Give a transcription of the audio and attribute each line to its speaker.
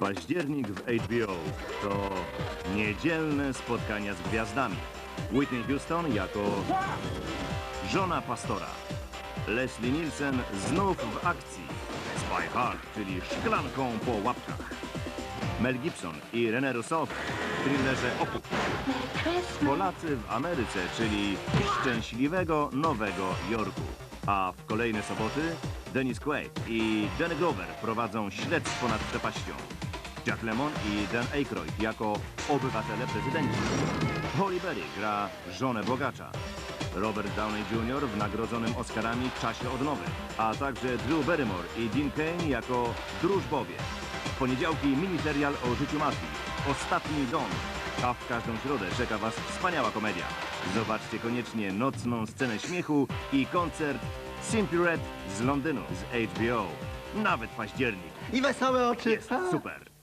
Speaker 1: Październik w HBO to niedzielne spotkania z gwiazdami. Whitney Houston jako żona pastora. Leslie Nielsen znów w akcji. Spy Hard, czyli szklanką po łapkach. Mel Gibson i René Rousseau w thrillerze Opuk. Polacy w Ameryce, czyli szczęśliwego Nowego Jorku. A w kolejne soboty Dennis Quaid i Danny Glover prowadzą śledztwo nad przepaścią. Jack Lemmon i Dan Aykroyd jako obywatele prezydenci. Holly Berry gra żonę bogacza. Robert Downey Jr. w nagrodzonym Oscarami czasie odnowy, a także Drew Barrymore i Dean Kane jako drużbowie. W poniedziałki miniserial o życiu mafii. Ostatni dom. A w każdą środę czeka Was wspaniała komedia. Zobaczcie koniecznie nocną scenę śmiechu i koncert Simply Red z Londynu z HBO. Nawet październik.
Speaker 2: I wesołe oczy.
Speaker 1: Jest super.